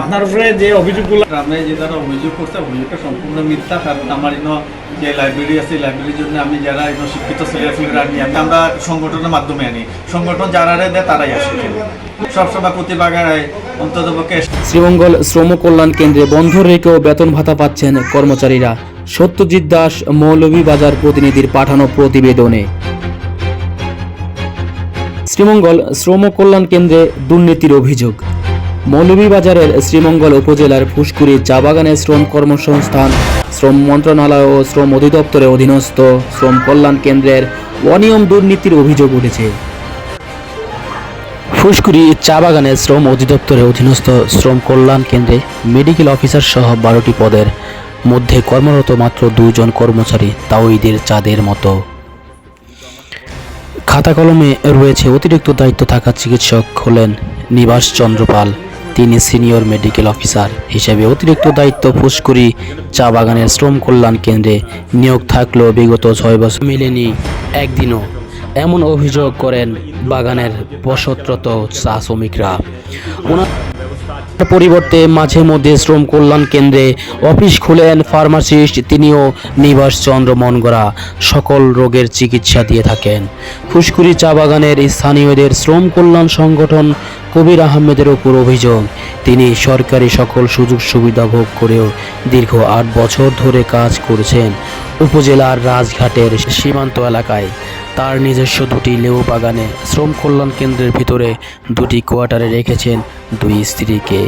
আপনার উপরে যে অভিযোগগুলো গ্রামে যে তারা অভিযোগ করছে অভিযোগটা সম্পূর্ণ মিথ্যা কারণ আমার ইনো যে লাইব্রেরি আছে লাইব্রেরির জন্য আমি যারা ইনো শিক্ষিত ছেলেরা আনি আমি আমরা সংগঠনের মাধ্যমে আনি। সংগঠন যারা দেয় তারাই আসে সবসময় প্রতিভাগায় অন্তত পক্ষে শ্রীমঙ্গল শ্রম কল্যাণ কেন্দ্রে বন্ধ রেখেও বেতন ভাতা পাচ্ছেন কর্মচারীরা। সত্যজিৎ দাস মৌলভীবাজার প্রতিনিধির পাঠানো প্রতিবেদনে। শ্রীমঙ্গল শ্রম কল্যাণ কেন্দ্রে দুর্নীতির অভিযোগ। মৌলভীবাজারের শ্রীমঙ্গল উপজেলার ফুসকুড়ি চা বাগানে শ্রম কর্মসংস্থান, শ্রম মন্ত্রণালয় ও শ্রম অধিদপ্তরের অধীনস্থ শ্রম কল্যাণ কেন্দ্রের অনিয়ম দুর্নীতির অভিযোগ উঠেছে। ফুসকুড়ি চা বাগানে শ্রম অধিদপ্তরের অধীনস্থ শ্রম কল্যাণ কেন্দ্রে মেডিকেল অফিসার সহ বারোটি পদের মধ্যে কর্মরত মাত্র দুজন কর্মচারী তাও ঈদের চাঁদের মতো। খাতা কলমে রয়েছে অতিরিক্ত দায়িত্ব থাকা চিকিৎসক হলেন নিবাস চন্দ্রপাল। তিনি সিনিয়র মেডিকেল অফিসার হিসেবে অতিরিক্ত দায়িত্ব ফুসকুরি চা বাগানের শ্রম কল্যাণ কেন্দ্রে নিয়োগ থাকলেও বিগত ছয় বছর। মেলেনি একদিনও। এমন অভিযোগ করেন বাগানের বসতরত চা শ্রমিকরা। ওনার পরিবর্তে মাঝে মধ্যে শ্রম কল্যাণ কেন্দ্রে অফিস খুলেন ফার্মাসিস্ট তিনিও নিবাস চন্দ্র মনগড়া সকল রোগের চিকিৎসা দিয়ে থাকেন। ফুসকুড়ি চা বাগানের স্থানীয়দের শ্রম কল্যাণ সংগঠন কবির আহমেদের ওপর অভিযোগ, তিনি সরকারি সকল সুযোগ সুবিধা ভোগ করেও দীর্ঘ আট বছর ধরে কাজ করেছেন উপজেলার রাজঘাটের সীমান্ত এলাকায়। তার নিজস্ব দুটি লেবু বাগানে শ্রম কল্যাণ কেন্দ্রের ভিতরে দুটি কোয়ার্টারে রেখেছেন দুই স্ত্রীকে।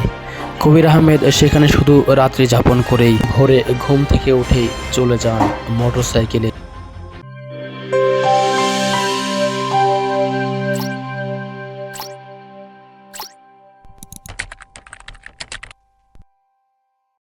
কবির আহমেদ সেখানে শুধু রাত্রি যাপন করেই ভোরে ঘুম থেকে উঠেই চলে যান মোটরসাইকেলে।